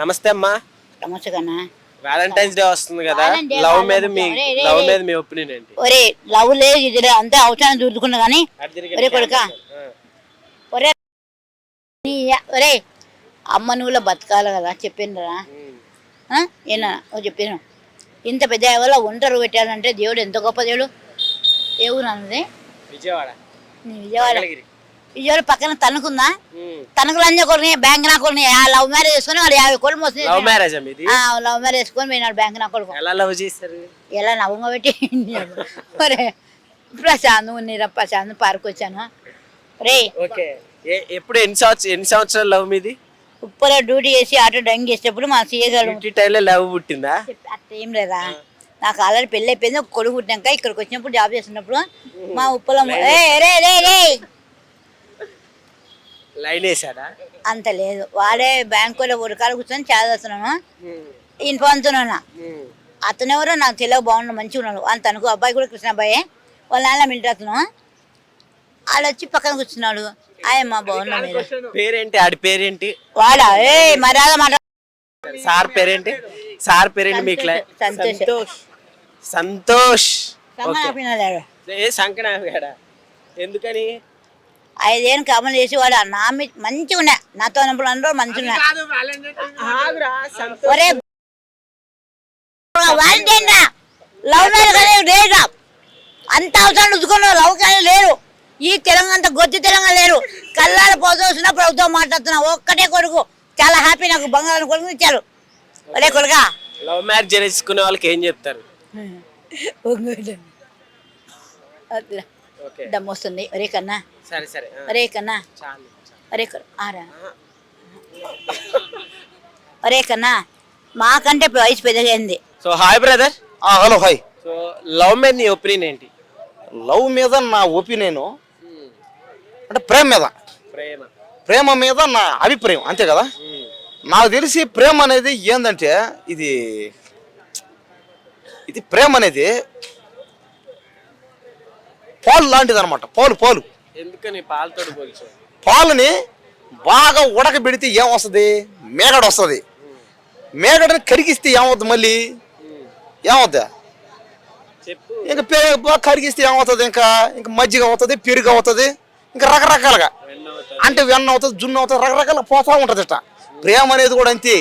నమస్తే అమ్మా. నమస్తే కన్నా. వ్యాలంటైన్స్ డే వస్తుంది కదా. లవ్ మీద మీ లవ్. మీద మీ ఒపీనియన్ ఏంటి? ఒరే లవ్ లేదు ఇది లేదు, అంతే అవసరం దూరుకున్నా కానీ అటు తిరిగి ఒరే కొడుకా. ఒరే నీ యా- ఒరే అమ్మ నువ్వులో బతకాలి కదా చెప్పిండ్రా. ఏనా? ఓ చెప్పాను ఇంత పెద్ద ఎవరో ఒంటరి పెట్టాలంటే దేవుడు ఎంత గొప్ప దేవుడు? ఏ ఊరు అన్నది? విజయవాడ. నీ విజయవాడ. మంగళగిరి. విజయవాడ పక్కన. తణుకు లంజ కొడుకుని బ్యాంక్ నా ఆ లవ్ మ్యారేజ్ చేసుకుని వాడు యాభై కోట్లు మోసం లవ్ మ్యారేజ్ లవ్ మ్యారేజ్ చేసుకొని పోయినాడు బ్యాంక్ నా కొడుకు. ఎలా లవ్ చేస్తారు ఎలా నవ్వంగా పెట్టి ఒరే ప్రశాంత్ ఉన్నీరా ప్రశాంత్ పార్క్ వచ్చాను? రే ఓకే. ఎప్పుడు ఎన్ని సంవత్సరం ఎన్ని సంవత్సరాలు లవ్ మీది? ఉప్పర డ్యూటీ చేసి ఆటో డ్రైవింగ్ చేసేటప్పుడు మా సీఏ గారు ఇంటి టైంలో లవ్ పుట్టిందా? ఏం లేదా? నాకు ఆల్రెడీ పెళ్ళి అయిపోయింది కొడుకు పుట్టినాక ఇక్కడికి వచ్చినప్పుడు జాబ్ చేస్తున్నప్పుడు మా ఉప్పలో రే రే రే లైన్ వేసాడా? అంత లేదు. వాడే బ్యాంకులో ఉరకాలు కూర్చొని చదువుతున్నాను ఇన్ఫాన్తున్నాను ఉమ్. అతను ఎవరో నాకు తెలియక బాగున్నాడు మంచిగా ఉన్నాడు. అంత అనుకో అబ్బాయి కూడా కృష్ణ అబ్బాయే వాళ్ళ నాన్న మిలిటరీ అతను వాళ్ళు వచ్చి పక్కన కూర్చున్నాడు. ఆయమ్మ బాగున్నా మీరు. పేరేంటి? ఆడి పేరేంటి? వాడా? ఏ మర్యాద మాట సార్ పేరేంటి? సార్ పేరేంటి మీ క్లై సంతోష్. సంతోష్. ఎందుకని? ఐదేళ్ళు కమలు చేసి వాడు నా మీ- మంచిగా ఉన్నా నాతో ఉన్నప్పుడు అందరూ మంచిగా ఉన్నా ఒరే వాలంటైన్ రా. లవ్ మ్యారేజ్ అనేది లేదురా అంత అవసరం ఉద్దుకున్నావు లవ్ కానీ లేరు. ఈ తెలంగాణ అంత గొత్తి తెలంగాణ లేరు. కళ్ళాల పోతూ వస్తున్నా ప్రభుత్వం మాట్లాడుతున్నా. ఒక్కటే కొడుకు. చాలా హ్యాపీ నాకు బంగారం కొడుకు ఇచ్చారు. ఒరే కొడుకా. లవ్ మ్యారేజ్ చేసుకునే వాళ్ళకి ఏం చెప్తారు? దమ్ము వస్తుంది. ఒరే కన్నా. సరే కన్నా ఒరే కొడు ఆరా? ఒరే కన్నా మాకంటే వయసు పెద్దగైంది సో హాయ్ బ్రదర్ ఆ, హలో హాయ్ సో లవ్ మీద నీ ఒపీనియన్ ఏంటి? లవ్ మీద నా ఒపీనియన్ అంటే ప్రేమ మీద. ప్రేమ. ప్రేమ మీద నా అభిప్రాయం అంతే కదా? ఉమ్. నాకు తెలిసి ప్రేమ అనేది ఏందంటే ఇది ఇది ప్రేమ అనేది పాలు లాంటిది అనమాట పాలు పాలు. ఎందుకని పాలతోటి పోల్చు పాలని బాగా ఉడకబెడితే ఏమొస్తుంది? మేగడ వస్తుంది. మేగడని కరిగిస్తే ఏమవుతుంది మళ్ళీ? ఏమవుద్ది ఇంకా పే బాగా కరిగిస్తే ఏమవుతుంది? ఇంకా ఇంకా మజ్జిగ అవుతుంది పెరుగు అవుతుంది ఇంకా రకరకాలుగా. అంటే వెన్న అవుతుంది జున్ను అవుతుంది రకరకాల పోతా ఉంటుంది ఇట్ట ప్రేమ అనేది కూడా అంతే.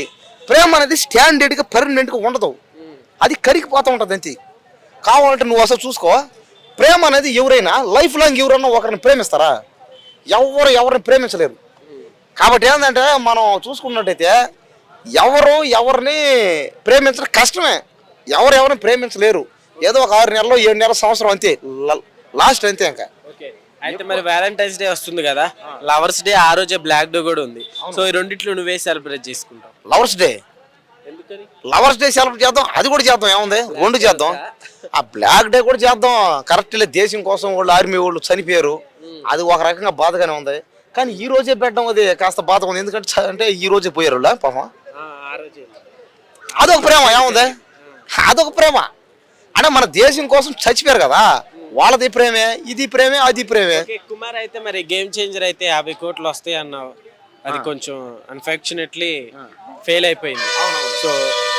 ప్రేమ అనేది స్టాండర్డ్గా పర్మనెంట్గా ఉండదు. అది కరిగిపోతూ ఉంటుంది అంతే. కావాలంటే నువ్వు అసలు చూసుకో. ప్రేమ అనేది ఎవరైనా లైఫ్ లాంగ్ ఎవరైనా ఒకరిని ప్రేమిస్తారా? ఎవరు ఎవరిని ప్రేమించలేరు. కాబట్టి ఏంటంటే మనం చూసుకున్నట్టయితే ఎవరు ఎవరిని ప్రేమించడం కష్టమే. ఎవరు ఎవరిని ప్రేమించలేరు. ఏదో ఒక ఆరు నెలలు ఏడు నెలల సంవత్సరం అంతే. లాస్ట్ అంతే ఇంకా. అయితే మరి వ్యాలంటైన్స్ డే వస్తుంది కదా లవర్స్ డే ఆ రోజే బ్లాక్ డే కూడా ఉంది. సో ఈ రెండిట్లో నువ్వే సెలబ్రేట్ చేసుకుంటావు. Lovers day lovers day celebrate చేద్దాం అది కూడా చేద్దాం ఏముంది? రెండు చేద్దాం. ఆ బ్లాక్ డే కూడా చేద్దాం. కరెక్ట్ దేశం కోసం వాళ్ళు ఆర్మీ వాళ్ళు చనిపోయారు. అది ఒక రకంగా బాధగానే ఉంది. కానీ ఈ రోజే పెట్టడం అది కాస్త బాధగా ఉంది. ఎందుకంటే అంటే ఈ రోజే పోయారు పాపం. అదొక ప్రేమ ఏముంది? అదొక ప్రేమ. అంటే మన దేశం కోసం చచ్చిపోయారు కదా. వాళ్ళది ప్రేమే ఇది ప్రేమే అది ప్రేమే. కుమార్ అయితే మరి గేమ్ చేంజర్ అయితే యాభై కోట్లు వస్తాయి అన్నావు. అది కొంచెం అన్ఫార్చునేట్లీ ఫెయిల్ అయిపోయింది. సో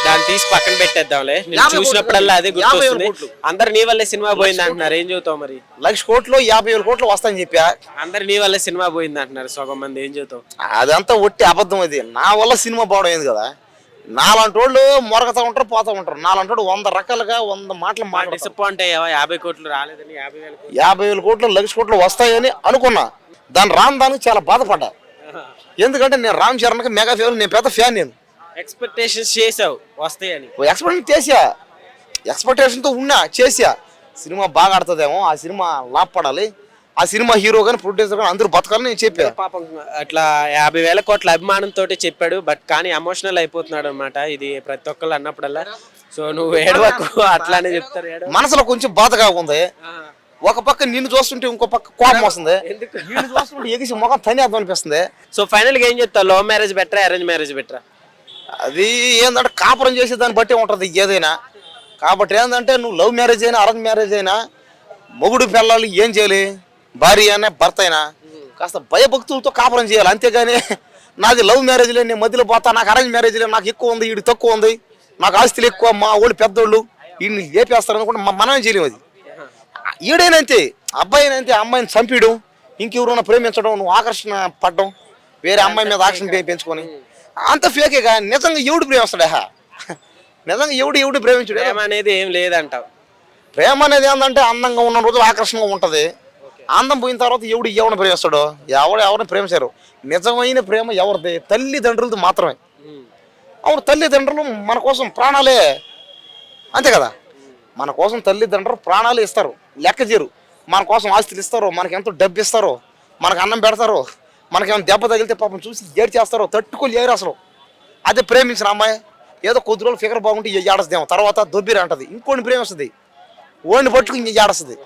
దాన్ని తీసి పక్కన పెట్టేద్దాంలే. నేను చూసినప్పుడల్లా అదే గుర్తొస్తుంది. కోట్లు. అందరు నీ వల్లే సినిమా పోయింది అంటున్నారు. ఏం చదువుతావు మరి? లక్ష కోట్లు యాభై వేల కోట్లు వస్తాయని చెప్పా. అందరు నీ వల్లే సినిమా పోయింది అంటున్నారు సగం మంది. ఏం చదువుతావు అదంతా ఒట్టి అబద్ధం అది. నా వల్ల సినిమా పోవడం ఏంది కదా? నాలాంటి వాళ్ళు మొరగతా ఉంటారు పోతా ఉంటారు. నాలాంటి వాడు వంద రకాలుగా వంద మాటలు మాట్లాడతారు డిసప్పాయింట్ అయ్యావా? యాభై కోట్లు రాలేదని యాభై వేల కోట్లు. యాభై వేల కోట్లు లక్ష కోట్లు వస్తాయని అనుకున్నా. దాని రామ్ దానికి చాలా బాధపడ్డా. ఎందుకంటే నేను రామ్ చరణ్కి మెగా ఫేవర్ నేను పెద్ద ఫ్యాన్ నేను. ఎక్స్పెక్టేషన్స్ చేసావు వస్తాయని. ఎక్స్పెక్టేషన్ చేసా ఎక్స్పెక్టేషన్తో ఉన్నా చేసా సినిమా బాగా ఆడుతుందేమో ఆ సినిమా లాభపడాలి. ఆ సినిమా హీరో కానీ ప్రొడ్యూసర్ కానీ అందరూ బతకాలని నేను చెప్పా. పాపం అట్లా యాభై వేల కోట్ల అభిమానంతో చెప్పాడు బట్ కానీ ఎమోషనల్ అయిపోతున్నాడు అనమాట ఇది ప్రతి ఒక్కళ్ళు అన్నప్పుడల్లా. సో నువ్వు ఏడవకు అట్లానే చెప్తారు మనసులో కొంచెం బాధగా ఉంది. ఒక పక్క నిన్ను చూస్తుంటే ఇంకో పక్క కోపం వస్తుంది? నిన్ను చూస్తుంటే ఎగిసి ముఖం తనేద్దాం అనిపిస్తుంది. సో ఫైనల్గా ఏం చెప్తావు? లవ్ మ్యారేజ్ బెటరా అరేంజ్ మ్యారేజ్ బెటరా అది ఏంటంటే కాపురం చేసే దాన్ని బట్టి ఉంటుంది ఏదైనా. కాబట్టి ఏంటంటే నువ్వు లవ్ మ్యారేజ్ అయినా అరేంజ్ మ్యారేజ్ అయినా మొగుడు పిల్లలు ఏం చేయాలి? భార్య అయినా భర్త అయినా కాస్త భయభక్తులతో కాపురం చేయాలి. అంతేగాని నాది లవ్ మ్యారేజ్లే నేను మధ్యలో పోతా నాకు అరేంజ్ మ్యారేజ్లే నాకు ఎక్కువ ఉంది వీడికి తక్కువ ఉంది నాకు ఆస్తులు ఎక్కువ మా వాళ్ళు పెద్దోళ్ళు వీడిని లేపేస్తారు అనుకుంటే మనమే చేయలేము అది. ఈడైనంతే అబ్బాయినంతే అమ్మాయిని చంపిడు ఇంకెవరైనా ప్రేమించడం నువ్వు ఆకర్షణ పడడం వేరే అమ్మాయి మీద ఆకర్షణ పెంచుకొని. అంత ఫేకే కానీ నిజంగా ఎవడు ప్రేమిస్తాడా? నిజంగా ఎవడు ఎవడు ప్రేమించుడు? ప్రేమ అనేది ఏం లేదంటావు. ప్రేమ అనేది ఏంటంటే అందంగా ఉన్న రోజు ఆకర్షణగా ఉంటది. అందం పోయిన తర్వాత ఎవడు ఎవరిని ప్రేమిస్తాడు? ఎవడు ఎవరిని ప్రేమించారు. నిజమైన ప్రేమ ఎవరిది? తల్లిదండ్రులది మాత్రమే. అవును తల్లిదండ్రులు మన కోసం ప్రాణాలే. అంతే కదా? మన కోసం తల్లిదండ్రులు ప్రాణాలు ఇస్తారు లెక్క చేయరు. మన కోసం ఆస్తులు ఇస్తారు మనకి ఎంతో డబ్బు ఇస్తారు మనకు అన్నం పెడతారు మనకేమైనా దెబ్బ తగిలితే పాపం చూసి ఏడు చేస్తారు తట్టుకోలేరు అసలు. అదే ప్రేమించిన అమ్మాయి ఏదో కొద్ది రోజులు ఫిగర్ బాగుంటే ఏడాడదేమో తర్వాత దొబ్బిరి అంటది. ఇంకోటి ప్రేమిస్తుంది. ఓడిని పట్టుకుని ఏడాడుస్తుంది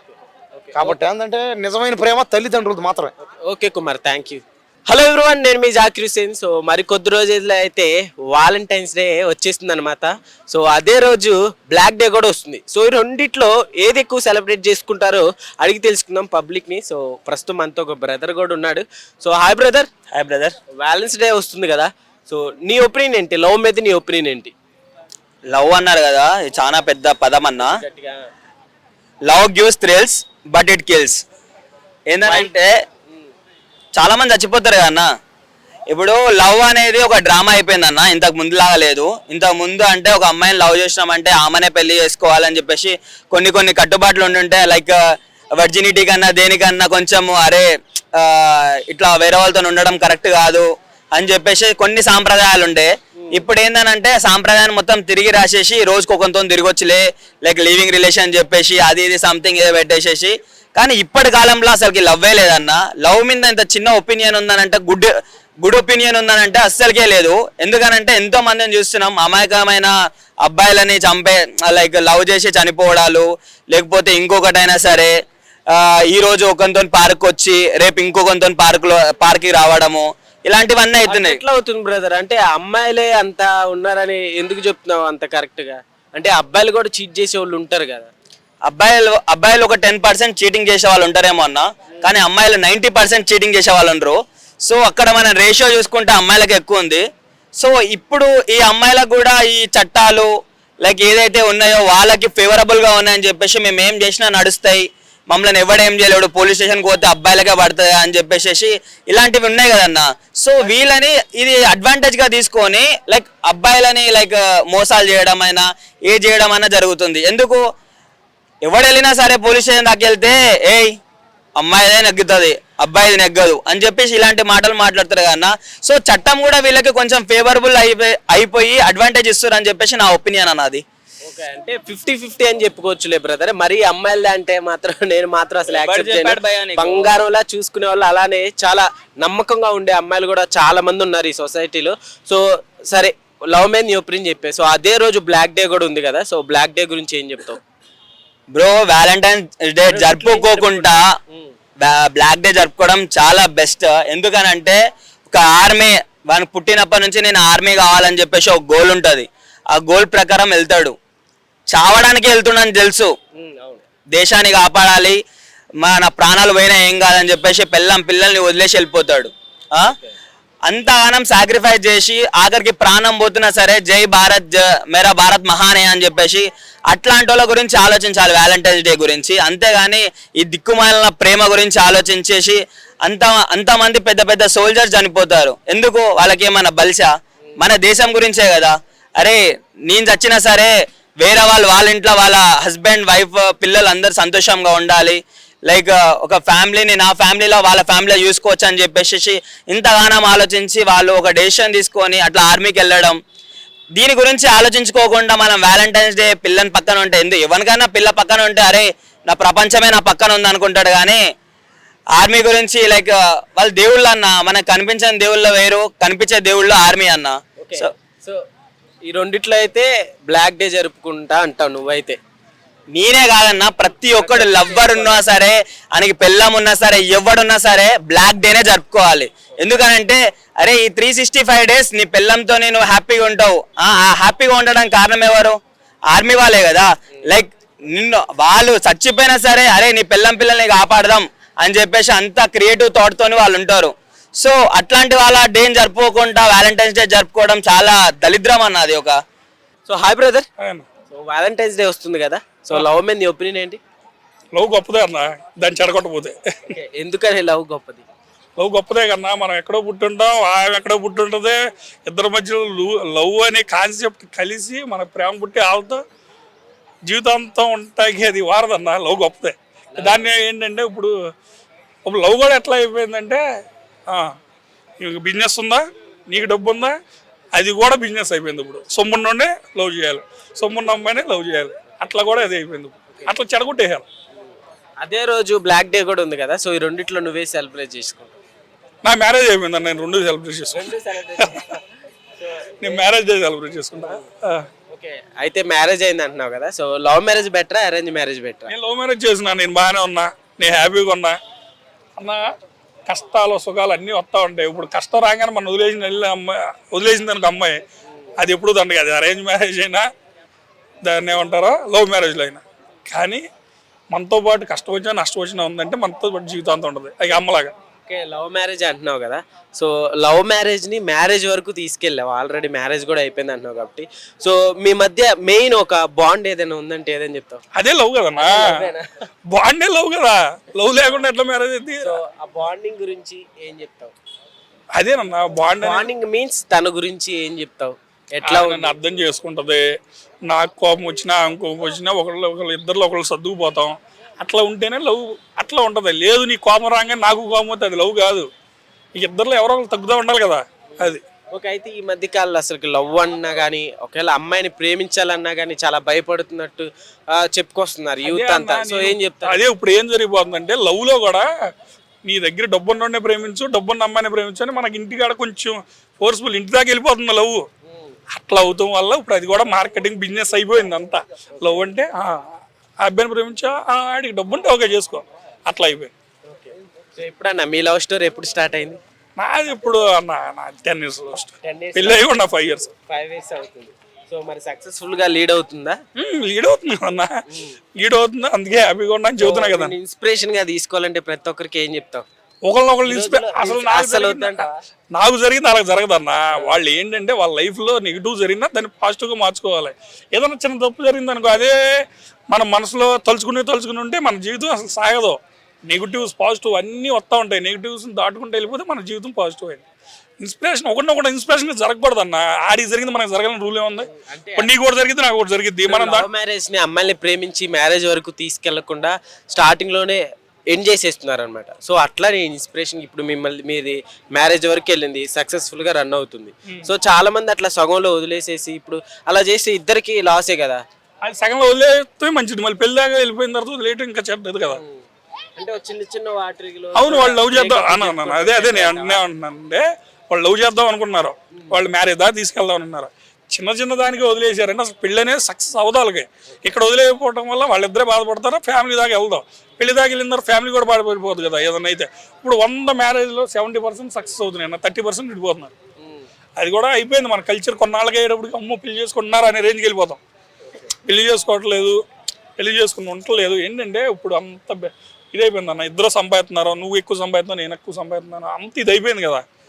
కాబట్టి ఏంటంటే నిజమైన ప్రేమ తల్లిదండ్రులది మాత్రమే. Okay Kumar thank you hello everyone నేను మీ జాకిర్ హుసేన్ సో మరి కొద్ది రోజుల్లో అయితే వాలంటైన్స్ డే వచ్చేస్తుంది అనమాట సో అదే రోజు బ్లాక్ డే కూడా వస్తుంది. సో ఈ రెండిట్లో ఏది ఎక్కువ సెలబ్రేట్ చేసుకుంటారో అడిగి తెలుసుకుందాం పబ్లిక్ని సో ప్రస్తుతం మనతో ఒక బ్రదర్ కూడా ఉన్నాడు. So hi brother hi brother Valentine's day వస్తుంది కదా. సో నీ ఒపీనియన్ ఏంటి? లవ్ మీద నీ ఒపీనియన్ ఏంటి? లవ్ అన్నారు కదా. ఇది చాలా పెద్ద పదం అన్న. Love gives thrills but it kills ఏంటంటే చాలా మంది చచ్చిపోతారు కదా అన్న. ఇప్పుడు లవ్ అనేది ఒక డ్రామా అయిపోయింది అన్న. ఇంతకు ముందు లాగా లేదు. ఇంతకు ముందు అంటే ఒక అమ్మాయిని లవ్ చేసినామంటే ఆమెనే పెళ్ళి చేసుకోవాలని చెప్పేసి కొన్ని కొన్ని కట్టుబాట్లు ఉండుంటే లైక్ వర్జినిటీ కన్నా దేనికన్నా కొంచెం అరే ఇట్లా వేరే వాళ్ళతో ఉండడం కరెక్ట్ కాదు అని చెప్పేసి కొన్ని సాంప్రదాయాలు ఉండే. ఇప్పుడు ఏందనంటే సాంప్రదాయాన్ని మొత్తం తిరిగి రాసేసి రోజుకు కొంత తిరిగి వచ్చిలే లైక్ లివింగ్ రిలేషన్ చెప్పేసి అది ఇది సంథింగ్ ఏదో పెట్టేసేసి కానీ ఇప్పటి కాలంలో అసలుకి లవ్వే లేదన్న. లవ్ మీద ఇంత చిన్న ఒపీనియన్ ఉందనంటే గుడ్ గుడ్ ఒపీనియన్ ఉందనంటే అస్సలకే లేదు. ఎందుకనంటే ఎంతో మందిని చూస్తున్నాం అమాయకమైన అబ్బాయిలని చంపే లైక్ లవ్ చేసి చనిపోవడాలు లేకపోతే ఇంకొకటైనా సరే ఈ రోజు ఒకరితో పార్క్ వచ్చి రేపు ఇంకొకరితో పార్క్లో పార్క్కి రావడము ఇలాంటివన్నీ అవుతున్నాయి. ఎట్లా అవుతుంది బ్రదర్. అంటే అమ్మాయిలే అంత ఉన్నారని ఎందుకు చెప్తున్నావు అంత కరెక్ట్గా అంటే అబ్బాయిలు కూడా చీట్ చేసే వాళ్ళు ఉంటారు కదా. అబ్బాయిలు అబ్బాయిలు ఒక టెన్ పర్సెంట్ చీటింగ్ చేసే వాళ్ళు ఉంటారేమో అన్న. కానీ అమ్మాయిలు నైంటీ పర్సెంట్ చీటింగ్ చేసే వాళ్ళు ఉండరు. సో అక్కడ మన రేషియో చూసుకుంటే అమ్మాయిలకు ఎక్కువ ఉంది. సో ఇప్పుడు ఈ అమ్మాయిలకు కూడా ఈ చట్టాలు లైక్ ఏదైతే ఉన్నాయో వాళ్ళకి ఫేవరబుల్గా ఉన్నాయని చెప్పేసి మేము ఏం చేసినా నడుస్తాయి. మమ్మల్ని ఎవడేం చేయలేడు పోలీస్ స్టేషన్కి పోతే అబ్బాయిలకే పడుతుంది అని చెప్పేసి ఇలాంటివి ఉన్నాయి కదన్న సో వీళ్ళని ఇది అడ్వాంటేజ్గా తీసుకొని లైక్ అబ్బాయిలని లైక్ మోసాలు చేయడం అయినా ఏ చేయడం అయినా జరుగుతుంది. ఎందుకు? ఎవడు వెళ్ళినా సరే పోలీస్ స్టేషన్ దాకా వెళ్తే ఏయ్ అమ్మాయిదే నెగ్గుతుంది అబ్బాయిది నెగ్గదు అని చెప్పేసి ఇలాంటి మాటలు మాట్లాడతారు కన్నా సో చట్టం కూడా వీళ్ళకి కొంచెం ఫేవరబుల్ అయిపోయి అయిపోయి అడ్వాంటేజ్ ఇస్తారు అని చెప్పేసి నా ఒపీనియన్ అన్నది అంటే ఫిఫ్టీ ఫిఫ్టీ అని చెప్పుకోవచ్చులే బ్రదర్ మరి అమ్మాయిలది అంటే మాత్రం నేను మాత్రం అసలు యాక్సెప్ట్ చేయను? బంగారంలా చూసుకునే వాళ్ళు అలానే చాలా నమ్మకంగా ఉండే అమ్మాయిలు కూడా చాలా మంది ఉన్నారు ఈ సొసైటీలో సో సరే లవ్ మీద నీ ఒపీనియన్ చెప్పే. సో అదే రోజు బ్లాక్ డే కూడా ఉంది కదా సో బ్లాక్ డే గురించి ఏం చెప్తావు? బ్రో వ్యాలంటైన్స్ డే జరుపుకోకుండా బ్లాక్ డే జరుపుకోవడం చాలా బెస్ట్ ఎందుకనంటే ఒక ఆర్మీ వానికి పుట్టినప్పటి నుంచి నేను ఆర్మీ కావాలని చెప్పేసి ఒక గోల్ ఉంటుంది. ఆ గోల్ ప్రకారం వెళ్తాడు. చావడానికి వెళ్తున్నాను తెలుసు. దేశాన్ని కాపాడాలి. మన ప్రాణాలు పోయినా ఏం కాదని చెప్పేసి పిల్లం పిల్లల్ని వదిలేసి వెళ్ళిపోతాడు. ఆ? అంతగానం సాక్రిఫైస్ చేసి ఆఖరికి ప్రాణం పోతున్నా సరే జై భారత్ జ- మేరా భారత్ మహానే అని చెప్పేసి అట్లాంటి వాళ్ళ గురించి ఆలోచించాలి వ్యాలంటైన్స్ డే గురించి. అంతేగాని ఈ దిక్కుమాలిన ప్రేమ గురించి ఆలోచించేసి అంత అంతమంది పెద్ద పెద్ద సోల్జర్స్ చనిపోతారు. ఎందుకు? వాళ్ళకి ఏమన్నా బలిసా? మన దేశం గురించే కదా. అరే నేను చచ్చినా సరే వేరే వాళ్ళు వాళ్ళ ఇంట్లో వాళ్ళ హస్బెండ్ వైఫ్ పిల్లలు అందరు సంతోషంగా ఉండాలి. లైక్ ఒక ఫ్యామిలీని నా ఫ్యామిలీలో వాళ్ళ ఫ్యామిలీలో చూసుకోవచ్చు అని చెప్పేసి ఇంతగానం ఆలోచించి వాళ్ళు ఒక డెసిషన్ తీసుకొని అట్లా ఆర్మీకి వెళ్ళడం. దీని గురించి ఆలోచించుకోకుండా మనం వ్యాలంటైన్స్ డే పిల్లని పక్కన ఉంటే ఎందుకు? ఎవరికైనా పిల్ల పక్కన ఉంటే అరే నా ప్రపంచమే నా పక్కన ఉంది అనుకుంటాడు కానీ ఆర్మీ గురించి లైక్ వాళ్ళ దేవుళ్ళు అన్న మనకు కనిపించని దేవుళ్ళు వేరు కనిపించే దేవుళ్ళు ఆర్మీ అన్న. సో సో ఈ రెండిట్లో అయితే బ్లాక్ డే జరుపుకుంటా అంటావు నువ్వైతే? నేనే కాదన్నా ప్రతి ఒక్కడు లవ్వర్ ఉన్నా సరే ఆయనకి పెళ్ళం ఉన్నా సరే ఎవడున్నా సరే బ్లాక్ డేనే జరుపుకోవాలి. ఎందుకనంటే అరే ఈ త్రీ సిక్స్టీ ఫైవ్ డేస్ నీ పెళ్ళంతో నేను హ్యాపీగా ఉంటావు. ఆ హ్యాపీగా ఉండడానికి కారణం ఎవరు? ఆర్మీ వాళ్ళే కదా. లైక్ నిన్ను వాళ్ళు చచ్చిపోయినా సరే అరే నీ పెళ్ళం పిల్లల్ని కాపాడదాం అని చెప్పేసి అంత క్రియేటివ్ థాట్ తోని వాళ్ళు ఉంటారు. సో అట్లాంటి వాళ్ళ డేని జరుపుకోకుండా వ్యాలంటైన్స్ డే జరుపుకోవడం చాలా దరిద్రం అన్నది ఒక. So hi brother so Valentine's day వస్తుంది కదా. సో లవ్ మీద నీ ఒపీనియన్ ఏంటి? లవ్ గొప్పదే అన్న. దాన్ని చెడగొట్టపోతే ఎందుకని లవ్ గొప్పది? లవ్ గొప్పదే కన్నా మనం ఎక్కడో పుట్టుంటాం ఆమె ఎక్కడో పుట్టుంటుంది ఇద్దరి మధ్యలో లవ్ అనే కాన్సెప్ట్ కలిసి మన ప్రేమ పుట్టి వాళ్ళతో జీవితాంతం ఉంటాకి అది వారదన్న. లవ్ గొప్పదే. దాన్ని ఏంటంటే ఇప్పుడు ఇప్పుడు లవ్ కూడా ఎట్లా అయిపోయిందంటే నీకు బిజినెస్ ఉందా? నీకు డబ్బు ఉందా? అది కూడా బిజినెస్ అయిపోయింది ఇప్పుడు. సొమ్మున్నోడే లవ్ చేయాలి. సొమ్మున్న అమ్మాయినే లవ్ చేయాలి. అట్లా కూడా అది అయిపోయింది. అట్లా చెడగొట్టేయాలి అదే రోజు బ్లాక్ డే కూడా ఉంది కదా సో ఈ రెండిట్లో నువ్వే సెలబ్రేట్ చేసుకుంటావు. నా మ్యారేజ్ అయిపోయింది నేను రెండు సెలబ్రేట్ చేసుకుంటా. నేను మ్యారేజ్ డే సెలబ్రేట్ చేసుకుంటా. ఆ. ఓకే అయితే మ్యారేజ్ అయింది అంటున్నావు కదా సో లవ్ మ్యారేజ్ బెటరా అరేంజ్ మ్యారేజ్ బెటరా నేను లవ్ మ్యారేజ్ చేసిన నేను బాగానే ఉన్నా నేను హ్యాపీగా ఉన్నా. అన్న కష్టాలు సుఖాలు అన్నీ వస్తూ ఉంటాయి. ఇప్పుడు కష్టం రాగానే మనం వదిలేసిన వెళ్ళిన అమ్మాయి వదిలేసిన దానికి అమ్మాయి అది ఎప్పుడు దండగా? అది అరేంజ్ మ్యారేజ్ అయినా దాన్ని ఏమంటారో? లవ్ మ్యారేజ్లో అయినా. కానీ మనతో పాటు కష్టం వచ్చినా నష్టం వచ్చినా ఉందంటే మనతో పాటు జీవితాంతం ఉంటుంది. అది అమ్మలాగా. ఓకే లవ్ మ్యారేజ్ అంటున్నావు కదా. సో లవ్ మ్యారేజ్ని మ్యారేజ్ వరకు తీసుకెళ్ళావు? ఆల్రెడీ మ్యారేజ్ కూడా అయిపోయింది అంటున్నావు కాబట్టి. సో మీ మధ్య మెయిన్ ఒక బాండ్ ఏదైనా ఉందంటే ఏదని చెప్తావు? అదే లవ్ కదన్నా బాండే లవ్ కదా. లవ్ లేకుండా ఎట్లా మ్యారేజ్ అయితే సో ఆ బాండింగ్ గురించి ఏం చెప్తావు? అదేనన్నా బాండ్ బాండింగ్ మీన్స్ తన గురించి ఏం చెప్తావు? ఎట్లా నన్ను అర్థం చేసుకుంటది. నాకు కోపం వచ్చినా ఆమె కోపం వచ్చినా ఒకళ్ళు ఒకళ్ళు ఇద్దరిలో ఒకళ్ళు సర్దుకుపోతాం. అట్లా ఉంటేనే లవ్ అట్లా ఉంటది. లేదు నీ కోపం రాగానే నాకు కోపం వస్తే అది లవ్ కాదు. ఈ ఇద్దరిలో ఎవరో ఒకరు తగ్గుతూ ఉండాలి కదా అది. ఓకే అయితే ఈ మధ్య కాలంలో అసలు లవ్ అన్నా కానీ ఒకవేళ అమ్మాయిని ప్రేమించాలన్నా కానీ చాలా భయపడుతున్నట్టు చెప్పుకొస్తున్నారు యూత్ అంతా. సో ఏం చెప్తారు? అదే ఇప్పుడు ఏం జరిగిపోతుందంటే లవ్లో కూడా నీ దగ్గర డబ్బున్నోడే ప్రేమించు డబ్బున్న అమ్మాయిని ప్రేమించు అని మనకి ఇంటికాడ కొంచెం ఫోర్స్ఫుల్ ఇంటి దాకా వెళ్ళిపోతుంది లవ్ అట్లా అవుతాం వల్ల ఇప్పుడు అది కూడా మార్కెటింగ్ బిజినెస్ అయిపోయింది అంతా. లవ్ అంటే ఆ అబ్బాయిని ప్రేమించా ఆడికి డబ్బు ఉంటే ఓకే చేసుకో. అట్లా అయిపోయింది. సో ఎప్పుడన్నా మీ లవ్ స్టోరీ ఎప్పుడు స్టార్ట్ అయింది? నాది ఇప్పుడు అన్న నా టెన్ ఇయర్స్ 10 years. పెళ్ళి అయ్యి ఉన్న ఫైవ్ ఇయర్స్ ఫైవ్ ఇయర్స్ అవుతుంది. సో మరి సక్సెస్ఫుల్గా లీడ్ అవుతుందా? లీడ్ అవుతుంది అన్న. లీడ్ అవుతుంది అందుకే హ్యాపీగా ఉన్నా చెబుతున్నా కదా. ఇన్స్పిరేషన్గా తీసుకోవాలంటే ప్రతి ఒక్కరికి ఏం చెప్తావు? ఒకళ్ళొకళ్ళు ఇన్స్పై అసలు నాకు అసలు జరిగింది-. నాకు జరిగింది జరగదన్న. వాళ్ళు ఏంటంటే వాళ్ళ లైఫ్లో నెగిటివ్ జరిగినా దాన్ని పాజిటివ్గా మార్చుకోవాలి. ఏదైనా చిన్న తప్పు జరిగింది అనుకో అదే మన మనసులో తలుచుకునే తలుచుకుని ఉంటే మన జీవితం అసలు సాగదు. నెగిటివ్స్ పాజిటివ్ అన్నీ వస్తూ ఉంటాయి. నెగిటివ్స్ దాటుకుంటూ వెళ్ళిపోతే మన జీవితం పాజిటివ్ అయింది. ఇన్స్పిరేషన్ ఒకటి ఒకటి ఇన్స్పిరేషన్ జరగకూడదు అన్న ఆడికి జరిగింది మనకు జరగాలని రూల్ ఏముంది? ఇప్పుడు నీకు కూడా జరిగింది నాకు కూడా జరిగింది. మనం మ్యారేజ్ని అమ్మాయిని ప్రేమించి మ్యారేజ్ వరకు తీసుకెళ్ళకుండా స్టార్టింగ్లోనే ఎండ్ చేసేస్తున్నారు అనమాట సో అట్లా నేను ఇన్స్పిరేషన్ ఇప్పుడు మిమ్మల్ని మీది మ్యారేజ్ వరకు వెళ్ళింది సక్సెస్ఫుల్గా రన్ అవుతుంది. సో చాలా మంది అట్లా సగంలో వదిలేసేసి ఇప్పుడు అలా చేస్తే ఇద్దరికి లాసే కదా? అది సగంలో వదిలేస్తే మంచిది మళ్ళీ పెళ్ళి దాకా వెళ్ళిపోయిన తర్వాత లేట్ ఇంకా చెడ్డది కదా. అంటే ఒక చిన్న చిన్న వాటిలో అవును వాళ్ళు లవ్ చేద్దాం. అదే అదే నేను అంటున్నా అంటున్నానంటే వాళ్ళు లవ్ చేద్దాం అనుకున్నారు. వాళ్ళు మ్యారేజ్ దాకా తీసుకెళ్దాం అనుకున్నారు చిన్న చిన్న దానికి వదిలేశారంటే అసలు పెళ్ళి అనేది సక్సెస్ అవదాలకి ఇక్కడ వదిలేకపోవడం వల్ల వాళ్ళిద్దరే బాధపడతారు ఫ్యామిలీ దాకా వెళ్దాం. పెళ్ళి దాకా వెళ్ళిన ఫ్యామిలీ కూడా బాధపడిపోతుంది కదా ఏదన్నా అయితే. ఇప్పుడు వంద మ్యారేజ్లో సెవెంటీ పర్సెంట్ సక్సెస్ అవుతున్నాయి అన్న థర్టీ పర్సెంట్ విడిపోతున్నారు. అది కూడా అయిపోయింది మన కల్చర్ కొన్నాళ్ళకి అయ్యేటప్పుడు అమ్మో పెళ్ళి చేసుకుంటున్నారు అనే రేంజ్కి వెళ్ళిపోతాం. పెళ్ళి చేసుకోవట్లేదు పెళ్ళి చేసుకుని ఉండట్లేదు. ఏంటంటే ఇప్పుడు అంత ఇదైపోయింది అన్న ఇద్దరు సంపాదిస్తున్నారు నువ్వు ఎక్కువ సంపాదిస్తున్నావు నేను ఎక్కువ సంపాదిస్తున్నాను అంత ఇది అయిపోయింది కదా.